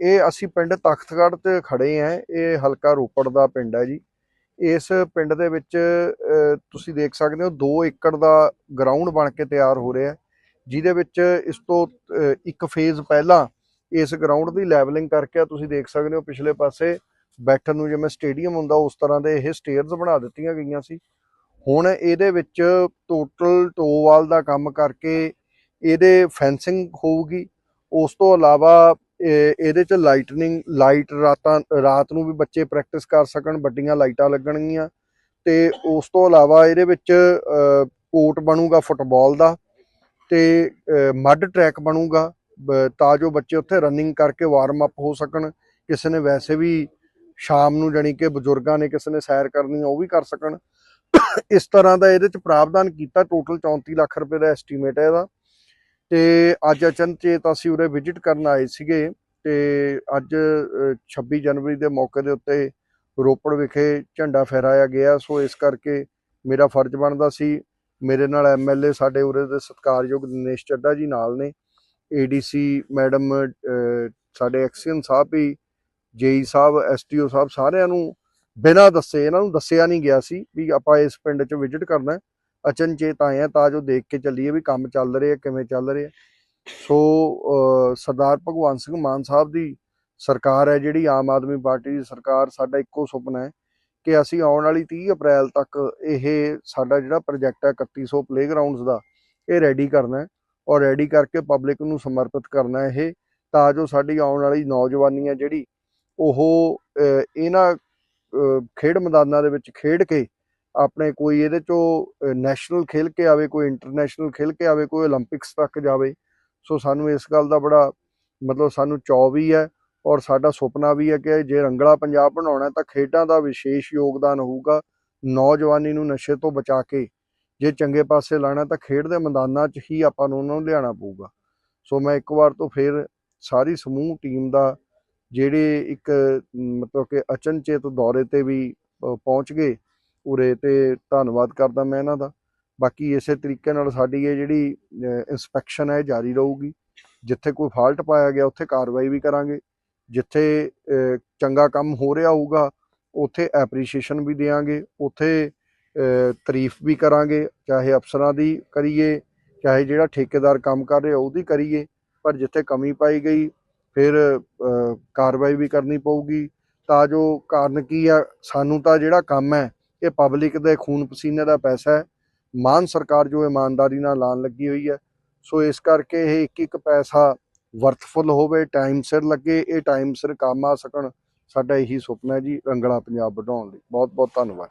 ਇਹ ਅਸੀਂ ਪਿੰਡ ਤਖਤਗੜ੍ਹ ਤੇ ਖੜੇ ਆਂ। ਇਹ ਹਲਕਾ ਰੋਪੜ ਦਾ ਪਿੰਡ ਹੈ ਜੀ। ਇਸ ਪਿੰਡ ਦੇ ਵਿੱਚ ਤੁਸੀਂ ਦੇਖ ਸਕਦੇ ਹੋ 2 ਏਕੜ ਦਾ ਗਰਾਊਂਡ ਬਣ ਕੇ ਤਿਆਰ ਹੋ ਰਿਹਾ ਜਿਹਦੇ ਵਿੱਚ ਇਸ ਤੋਂ ਇੱਕ ਫੇਜ਼ ਪਹਿਲਾਂ ਇਸ ਗਰਾਊਂਡ ਦੀ ਲੈਵਲਿੰਗ ਕਰਕੇ ਤੁਸੀਂ ਦੇਖ ਸਕਦੇ ਹੋ ਪਿਛਲੇ ਪਾਸੇ ਬੈਠਣ ਨੂੰ ਜਿਵੇਂ ਸਟੇਡੀਅਮ ਹੁੰਦਾ, ਉਸ ਤਰ੍ਹਾਂ ਦੇ ਇਹ ਸਟੇਅਰਸ ਬਣਾ ਦਿੱਤੀਆਂ ਗਈਆਂ ਸੀ। ਹੁਣ ਇਹਦੇ ਵਿੱਚ ਟੋਟਲ ਟੋਵਾਲ ਦਾ ਕੰਮ ਕਰਕੇ ਇਹਦੇ ਫੈਂਸਿੰਗ ਹੋਊਗੀ। ਉਸ ਤੋਂ ਇਲਾਵਾ ਇਹਦੇ ਚ ਲਾਈਟਨਿੰਗ ਲਾਈਟ ਰਾਤਾਂ, ਰਾਤ ਨੂੰ ਵੀ ਬੱਚੇ ਪ੍ਰੈਕਟਿਸ ਕਰ ਸਕਣ, ਵੱਡੀਆਂ ਲਾਈਟਾਂ ਲੱਗਣਗੀਆਂ। ਤੇ ਉਸ ਤੋਂ ਇਲਾਵਾ ਇਹਦੇ ਵਿੱਚ ਕੋਰਟ ਬਣੂਗਾ ਫੁੱਟਬਾਲ ਦਾ ਤੇ ਮੱਡ ਟਰੈਕ ਬਣੂਗਾ। ਤਾਂ ਜੋ ਬੱਚੇ ਉੱਥੇ ਰਨਿੰਗ ਕਰਕੇ ਵਾਰਮ ਅਪ ਹੋ ਸਕਣ। ਕਿਸੇ ਨੇ ਵੈਸੇ ਵੀ ਸ਼ਾਮ ਨੂੰ ਜਾਣੀ ਕਿ ਬਜ਼ੁਰਗਾਂ ਨੇ ਕਿਸੇ ਨੇ ਸੈਰ ਕਰਨੀ, ਉਹ ਵੀ ਕਰ ਸਕਣ। ਇਸ ਤਰ੍ਹਾਂ ਦਾ ਇਹਦੇ ਚ ਪ੍ਰਾਵਧਾਨ ਕੀਤਾ ਟੋਟਲ 34 ਲੱਖ ਰੁਪਏ ਦਾ ਐਸਟੀਮੇਟ ਹੈ ਇਹਦਾ। ਤੇ ਅੱਜ ਅਚਨਚੇਤ ਅਸੀਂ ਉਰੇ ਵਿਜ਼ਿਟ ਕਰਨ ਆਏ ਸੀਗੇ ਤੇ ਅੱਜ ਅ, 26 ਜਨਵਰੀ ਦੇ ਮੌਕੇ ਦੇ ਉੱਤੇ ਰੋਪੜ ਵਿਖੇ ਝੰਡਾ ਫਹਿਰਾਇਆ ਗਿਆ। ਸੋ ਇਸ ਕਰਕੇ ਮੇਰਾ ਫਰਜ਼ ਬਣਦਾ ਸੀ ਮੇਰੇ ਨਾਲ ਐਮਐਲਏ ਸਾਡੇ ਉਰੇ ਦੇ ਸਤਿਕਾਰਯੋਗ ਦਿਨੇਸ਼ ਚੱਡਾ ਜੀ ਨਾਲ ਨੇ। ਏਡੀਸੀ ਮੈਡਮ ਅ, ਸਾਡੇ ਐਕਸੀਅਨ ਸਾਹਿਬ ਵੀ ਜੇਈ ਸਾਹਿਬ ਐਸਟੀਓ ਸਾਹਿਬ ਸਾਰਿਆਂ ਨੂੰ ਬਿਨਾਂ ਦੱਸੇ ਇਹਨਾਂ ਨੂੰ ਦੱਸਿਆ ਨਹੀਂ ਗਿਆ ਸੀ ਵੀ ਆਪਾਂ ਇਸ ਪਿੰਡ 'ਚ ਵਿਜ਼ਿਟ ਕਰਨਾ ਅਚਨਚੇਤ ਆਏ ਆ, ਤਾਂ ਜੋ ਦੇਖ ਕੇ ਚੱਲੀਏ ਵੀ ਕੰਮ ਚੱਲ ਰਿਹਾ ਕਿਵੇਂ ਚੱਲ ਰਿਹਾ ਸੋ ਸਰਦਾਰ ਭਗਵੰਤ ਸਿੰਘ ਮਾਨ ਸਾਹਿਬ ਦੀ ਸਰਕਾਰ ਹੈ ਜਿਹੜੀ, ਆਮ ਆਦਮੀ ਪਾਰਟੀ ਦੀ ਸਰਕਾਰ, ਸਾਡਾ ਇੱਕੋ ਸੁਪਨਾ ਹੈ ਕਿ ਅਸੀਂ ਆਉਣ ਵਾਲੀ 30 ਅਪ੍ਰੈਲ ਤੱਕ ਇਹ ਸਾਡਾ ਜਿਹੜਾ ਪ੍ਰੋਜੈਕਟ ਹੈ 3100 ਪਲੇਗਰਾਉਂਡਸ ਦਾ, ਇਹ ਰੈਡੀ ਕਰਨਾ ਹੈ ਔਰ ਰੈਡੀ ਕਰਕੇ ਪਬਲਿਕ ਨੂੰ ਸਮਰਪਿਤ ਕਰਨਾ ਇਹ, ਤਾਂ ਜੋ ਸਾਡੀ ਆਉਣ ਵਾਲੀ ਨੌਜਵਾਨੀ ਹੈ ਜਿਹੜੀ, ਉਹ ਇਹਨਾਂ ਖੇਡ ਮੈਦਾਨਾਂ ਦੇ ਵਿੱਚ ਖੇਡ ਕੇ ਆਪਣੇ ਕੋਈ ਇਹਦੇ ਚੋਂ ਨੈਸ਼ਨਲ ਖੇਲ ਕੇ ਆਵੇ, ਕੋਈ ਇੰਟਰਨੈਸ਼ਨਲ ਖੇਲ ਕੇ ਆਵੇ, ਕੋਈ 올림픽ਸ ਤੱਕ ਜਾਵੇ, ਸੋ ਸਾਨੂੰ ਇਸ ਗੱਲ ਦਾ ਬੜਾ, ਮਤਲਬ ਸਾਨੂੰ ਚਾਅ ਵੀ ਹੈ ਔਰ ਸਾਡਾ ਸੁਪਨਾ ਵੀ ਹੈ ਕਿ ਜੇ ਰੰਗਲਾ ਪੰਜਾਬ ਬਣਾਉਣਾ ਤਾਂ ਖੇਡਾਂ ਦਾ ਵਿਸ਼ੇਸ਼ ਯੋਗਦਾਨ ਹੋਊਗਾ ਨੌਜਵਾਨੀ ਨੂੰ ਨਸ਼ੇ ਤੋਂ ਬਚਾ ਕੇ। ਜੇ ਚੰਗੇ ਪਾਸੇ ਲਾਣਾ ਤਾਂ ਖੇਡ ਦੇ ਮੈਦਾਨਾਂ 'ਚ ਹੀ ਆਪਾਂ ਨੂੰ ਉਹਨਾਂ ਨੂੰ ਲਿਆਣਾ ਪਊਗਾ। ਸੋ ਮੈਂ ਇੱਕ ਵਾਰ ਤੋਂ ਫਿਰ ਸਾਰੀ ਸਮੂਹ ਟੀਮ ਦਾ ਜਿਹੜੇ ਇੱਕ, ਮਤਲਬ ਕਿ ਅਚਨਚੇਤ ਦੌਰੇ ਤੇ ਵੀ ਪਹੁੰਚ ਗਏ ਉਰੇ ਤੇ ਧੰਨਵਾਦ ਕਰਦਾ ਮੈਂ ਇਹਨਾਂ ਦਾ। ਬਾਕੀ ਇਸੇ ਤਰੀਕੇ ਨਾਲ ਸਾਡੀ ਇਹ ਜਿਹੜੀ ਇਨਸਪੈਕਸ਼ਨ ਹੈ, ਇਹ ਜਾਰੀ ਰਹੂਗੀ। ਜਿੱਥੇ ਕੋਈ ਫਾਲਟ ਪਾਇਆ ਗਿਆ, ਉੱਥੇ ਕਾਰਵਾਈ ਵੀ ਕਰਾਂਗੇ। ਜਿੱਥੇ ਚੰਗਾ ਕੰਮ ਹੋ ਰਿਹਾ ਹੋਊਗਾ, ਉੱਥੇ ਐਪਰੀਸ਼ੀਏਸ਼ਨ ਵੀ ਦੇਵਾਂਗੇ ਉੱਥੇ ਤਾਰੀਫ ਵੀ ਕਰਾਂਗੇ। ਚਾਹੇ ਅਫਸਰਾਂ ਦੀ ਕਰੀਏ, ਚਾਹੇ ਜਿਹੜਾ ਠੇਕੇਦਾਰ ਕੰਮ ਕਰ ਰਿਹਾ, ਉਹਦੀ ਕਰੀਏ। ਪਰ ਜਿੱਥੇ ਕਮੀ ਪਾਈ ਗਈ, ਫਿਰ ਕਾਰਵਾਈ ਵੀ ਕਰਨੀ ਪਊਗੀ। ਤਾਂ ਜੋ ਕਾਰਨ ਕੀ ਆ, ਸਾਨੂੰ ਤਾਂ ਜਿਹੜਾ ਕੰਮ ਹੈ ਇਹ ਪਬਲਿਕ ਦੇ ਖੂਨ ਪਸੀਨੇ ਦਾ ਪੈਸਾ ਹੈ। ਮਾਨ ਸਰਕਾਰ ਜੋ ਇਮਾਨਦਾਰੀ ਨਾਲ ਲਾਣ ਲੱਗੀ ਹੋਈ ਹੈ। ਸੋ ਇਸ ਕਰਕੇ ਇਹ ਇੱਕ ਇੱਕ ਪੈਸਾ ਵਰਥਫੁਲ ਹੋਵੇ ਟਾਈਮ ਸਿਰ ਲੱਗੇ, ਇਹ ਟਾਈਮ ਸਿਰ ਕੰਮ ਆ ਸਕਣ, ਸਾਡਾ ਇਹੀ ਸੁਪਨਾ ਹੈ ਜੀ ਰੰਗਲਾ ਪੰਜਾਬ ਵਧਾਉਣ ਲਈ। ਬਹੁਤ ਬਹੁਤ ਧੰਨਵਾਦ